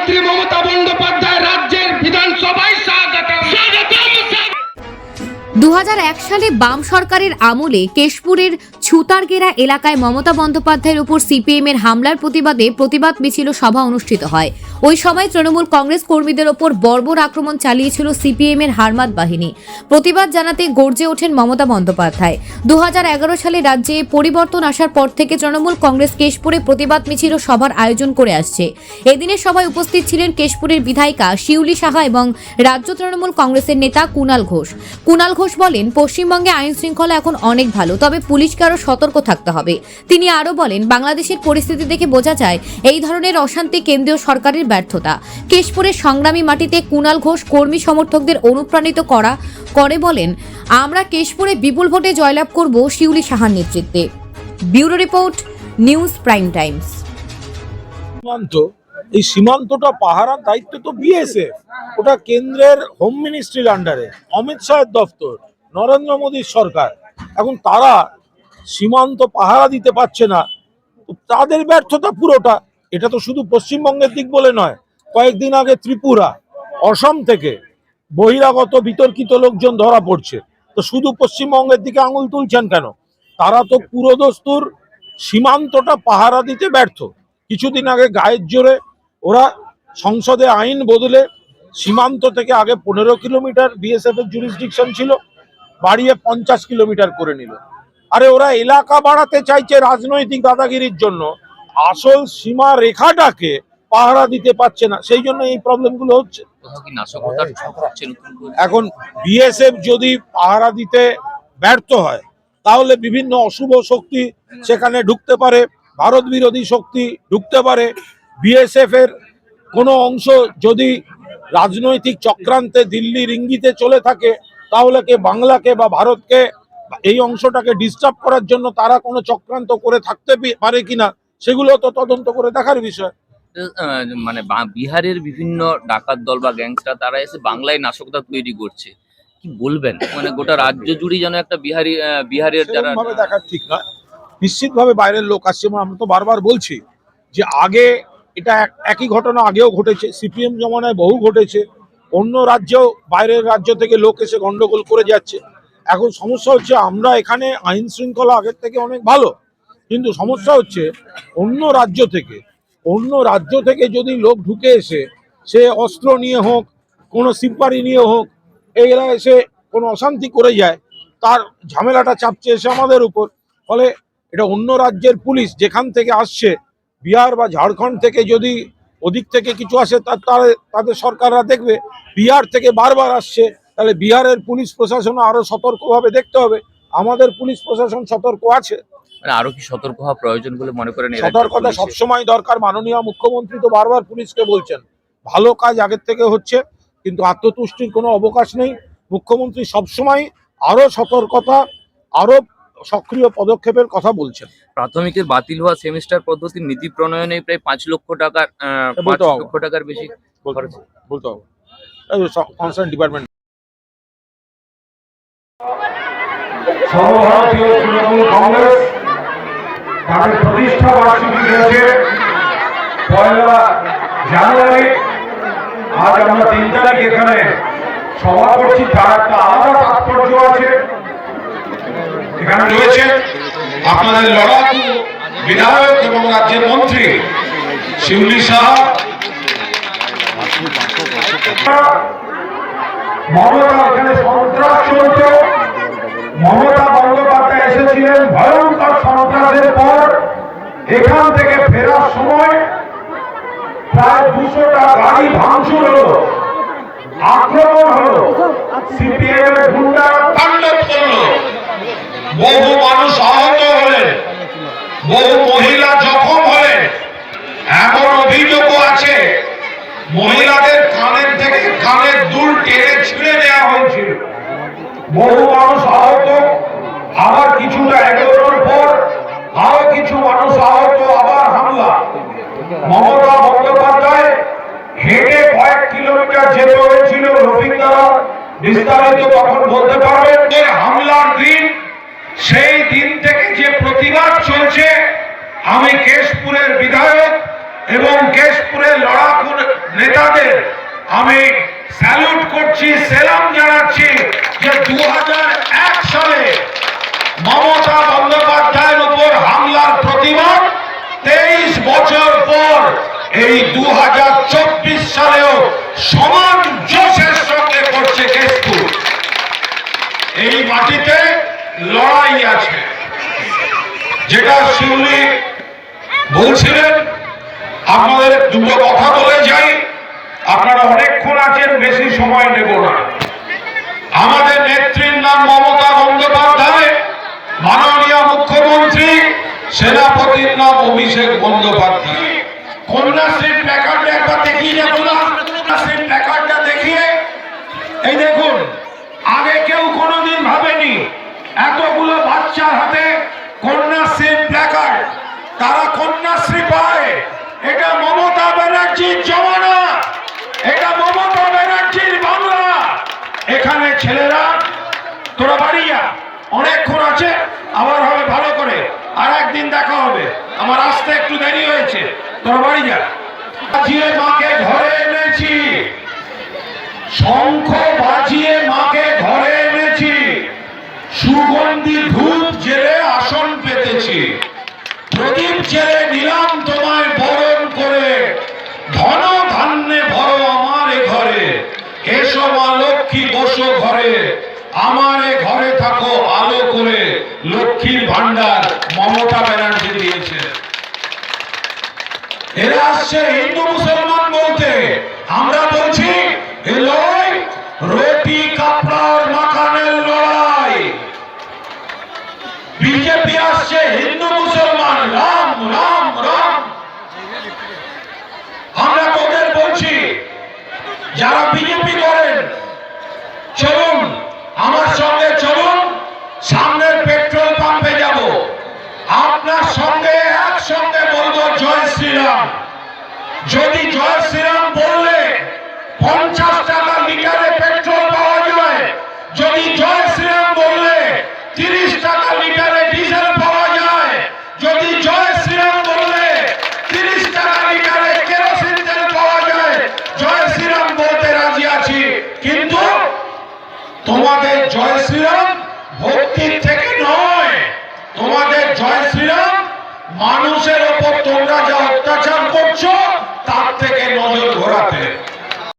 মুখ্যমন্ত্রী মমতা বন্দ্যোপাধ্যায় রাজ্যের বিধানসভায় দু সালে বাম সরকারের আমলে কেশপুরের ছুতারগেরা এলাকায় মমতা বন্দ্যোপাধ্যায়ের উপর সিপিএম এর হামলার প্রতিবাদে প্রতিবাদ মিছিল সভা অনুষ্ঠিত হয়। ওই সময় তৃণমূল কংগ্রেস কর্মীদের ওপর বর্বর আক্রমণ চালিয়েছিল সিপিএম এর হারমাত বাহিনী। প্রতিবাদ জানাতে গর্জে ওঠেন মমতা বন্দ্যোপাধ্যায়। দু হাজার এগারো সালে রাজ্যে পরিবর্তন আসার পর থেকে তৃণমূল কংগ্রেস কেশপুরে প্রতিবাদ মিছিল সভার আয়োজন করে আসছে। এদিনের সভায় উপস্থিত ছিলেন কেশপুরের বিধায়িকা শিউলি সাহা এবং রাজ্য তৃণমূল কংগ্রেসের নেতা কুণাল ঘোষ। কুণাল ঘোষ বলেন, পশ্চিমবঙ্গে আইন শৃঙ্খলা এখন অনেক ভালো, তবে পুলিশকে আরও সতর্ক থাকতে হবে। তিনি আরও বলেন, বাংলাদেশের পরিস্থিতি দেখে বোঝা যায় এই ধরনের অশান্তি কেন্দ্রীয় সরকারের ব্যর্থতা। কেশপুরের সংগ্রামী মাটিতে কুণাল ঘোষ কর্মী সমর্থকদের অনুপ্রাণিত করা করে বলেন, আমরা কেশপুরে বিপুল ভোটে জয়লাভ করব শিউলি সাহার নেতৃত্বে। Bureau report, news prime times. সীমান্ত, এই সীমান্তটা পাহারার দায়িত্ব তো বিএসএফ। ওটা কেন্দ্রের হোম মিনিস্ট্রির আন্ডারে অমিত শাহের দপ্তর নরেন্দ্র মোদীর সরকার। এখন তারা সীমান্ত পাহারা দিতে পারছে না। তাদের ব্যর্থতা পুরোটা, এটা তো শুধু পশ্চিমবঙ্গের দিক বলে নয়, কয়েকদিন আগে ত্রিপুরা, অসম থেকে বহিরাগত বিতর্কিত লোকজন ধরা পড়ছে। তো শুধু পশ্চিমবঙ্গের দিকে আঙুল তুলছেন কেন? তারা তো পুরোদস্তুর সীমান্তটা পাহারা দিতে ব্যর্থ। কিছুদিন আগে গায়ের জোরে ওরা সংসদে আইন বদলে সীমান্ত থেকে আগে পনেরো কিলোমিটার বিএসএফ এর জুরিসডিকশন ছিল, বাড়িয়ে পঞ্চাশ কিলোমিটার করে নিল। আরে ওরা এলাকা বাড়াতে চাইছে রাজনৈতিক দাদাগিরির জন্য। আসল সীমা রেখাটাকে পাহারা দিতে পারছে না। সেই জন্য এই প্রবলেমগুলো হচ্ছে। এখন বিএসএফ যদি পাহারা দিতে ব্যর্থ হয় তাহলে বিভিন্ন অশুভ শক্তি সেখানে ঢুকতে পারে ভারত বিরোধী শক্তি ঢুকতে পারে। বিএসএফ এর কোনো অংশ যদি রাজনৈতিক চক্রান্তে দিল্লির ইঙ্গিতে চলে থাকে তাহলে কে বাংলাকে বা ভারতকে এই অংশটাকে ডিস্টার্ব করার জন্য তারা কোনো চক্রান্ত করে থাকতে পারে কিনা সেগুলো তো তদন্ত করে দেখার বিষয়। মানে বিহারের বিভিন্ন ডাকাত দল বা গ্যাংস্টার তারা এসে বাংলায় নাশকতা তৈরি করছে। কি বলবেন? মানে গোটা রাজ্য জুড়ে যেন একটা বিহারি বিহারের যারা ভাবে দেখার ঠিক নয়। নিশ্চিতভাবে বাইরের লোক আসছে এবং আমরা তো বারবার বলছি যে আগে এটা এক- একই ঘটনা আগেও ঘটেছে সিপিএম জমানায় বহু ঘটেছে। অন্য রাজ্যেও বাইরের রাজ্য থেকে লোক এসে গন্ডগোল করে যাচ্ছে। এখন সমস্যা হচ্ছে আমরা এখানে আইন শৃঙ্খলা আগের থেকে অনেক ভালো। কিন্তু সমস্যা হচ্ছে অন্য রাজ্য থেকে, অন্য রাজ্য থেকে যদি লোক ঢুকে এসে সে অস্ত্র নিয়ে হোক, কোনো সিপারি নিয়ে হোক এরা এসে কোনো অশান্তি করে যায়, তার ঝামেলাটা চাপছে এসে আমাদের উপর। ফলে এটা অন্য রাজ্যের পুলিশ যেখান থেকে আসছে, বিহার বা ঝাড়খণ্ড থেকে যদি ওদিক থেকে কিছু আসে তার তাদের সরকাররা দেখবে, বিহার থেকে বারবার আসছে। তাহলে বিহারের পুলিশ প্রশাসন আরও সতর্কভাবে দেখতে হবে। আমাদের পুলিশ প্রশাসন সতর্ক আছে। মানে আরও কি সতর্ক হওয়া প্রয়োজন বলে মনে করেন সতর্কতা সবসময় দরকার। মাননীয় মুখ্যমন্ত্রী তো বারবার পুলিশকে বলছেন। ভালো কাজ আগের থেকে হচ্ছে কিন্তু আত্মতুষ্টির কোনো অবকাশ নেই। মুখ্যমন্ত্রী সবসময় আরও সতর্কতা আরও সক্রিয় পদক্ষেপের কথা বলছেন। প্রাথমিকের বাতিল হওয়া সেমিস্টার পদ্ধতির নীতি প্রণয়নে প্রায় পাঁচ লক্ষ টাকার পাঁচ লক্ষ টাকার বেশি বলতে হবে, বলতে হবে। কনসার্ন ডিপার্টমেন্ট সর্বভারতীয় তৃণমূল কংগ্রেস তাদের প্রতিষ্ঠা বার্ষিকী রয়েছে পয়লা জানুয়ারি। আজ আমরা তিন তারিখ এখানে সভা করছি তার একটা আলাদা তাৎপর্য আছে। এখানে রয়েছে আপনাদের লড়াকু বিধায়ক এবং রাজ্যের মন্ত্রী শিউলি সাহা। মমতা এখানে সন্ত্রাস চলছে। মমতা এখান থেকে ফেরার সময় প্রায় দুশোটা গাড়ি ভাঙচুর হলো, আক্রমণ হলো। সিপিএম এর গুন্ডা তাণ্ডব করল। বহু মানুষ আহত হলেন। বহু মহিলা জখম হলেন। এমন অভিযোগও আছে। মহিলাদের কানের থেকে কানের দুল টেনে ছিঁড়ে নেওয়া হয়েছিল। বহু মানুষ আহত। আবার কিছুটা এগোনোর পর আরও কিছু মানুষ আহত। মমতা বন্দ্যোপাধ্যায় হেঁটে কয়েক কিলোমিটার যেতে হয়েছিল দ্বারা। বিস্তারিত তখন বলতে পারবেন যে হামলার দিন, সেই দিন থেকে যে প্রতিবাদ চলছে, আমি কেশপুরের বিধায়ক এবং কেশপুরের লড়াকু নেতাদের আমি স্যালুট করছি, সেলাম জানাচ্ছি যে দু সালে মমতা বন্দ্যোপাধ্যায়ের উপর হামলার প্রতিবাদ তেইশ বছর পর এই দু সালেও সমান জোশের সঙ্গে করছে কেশপুর। এই মাটিতে লড়াই আছে। যেটা শিউলি বলছিলেন, আপনাদের দুটো কথা বলে যাই। আপনারা অনেকক্ষণ আছেন, বেশি সময় নেব না। আমাদের নেত্রীর নাম মমতা বন্দ্যোপাধ্যায়, মাননীয় মুখ্যমন্ত্রী, সেনাপতির নাম অভিষেক বন্দ্যোপাধ্যায়। বাচ্চার হাতে কন্যাশ্রীর প্ল্যাকার্ড তারা কন্যাশ্রী পায়। এটা মমতা ব্যানার্জির জমানা। এটা মমতা ব্যানার্জির বাংলা। এখানে ছেলেরা, তোরা বাড়ি যা। অনেকক্ষণ আছে, আবার হবে ভালো করে। আর একদিন দেখা হবে। আমার আসতে একটু দেরি হয়েছে। তোরা বাড়ি যা। মাকে ঘরে এনেছি। শঙ্খ বাজিয়ে লক্ষ্মী বসো ঘরে। আমার ঘরে থাকো আলো করে। লক্ষ্মীর ভান্ডার মমতা ব্যানার্জি দিয়েছে। এরা আসছে হিন্দু মুসলমান বলতে। আমরা বলছি, এ চলো তোমাদের জয় শ্রীরাম ভক্তির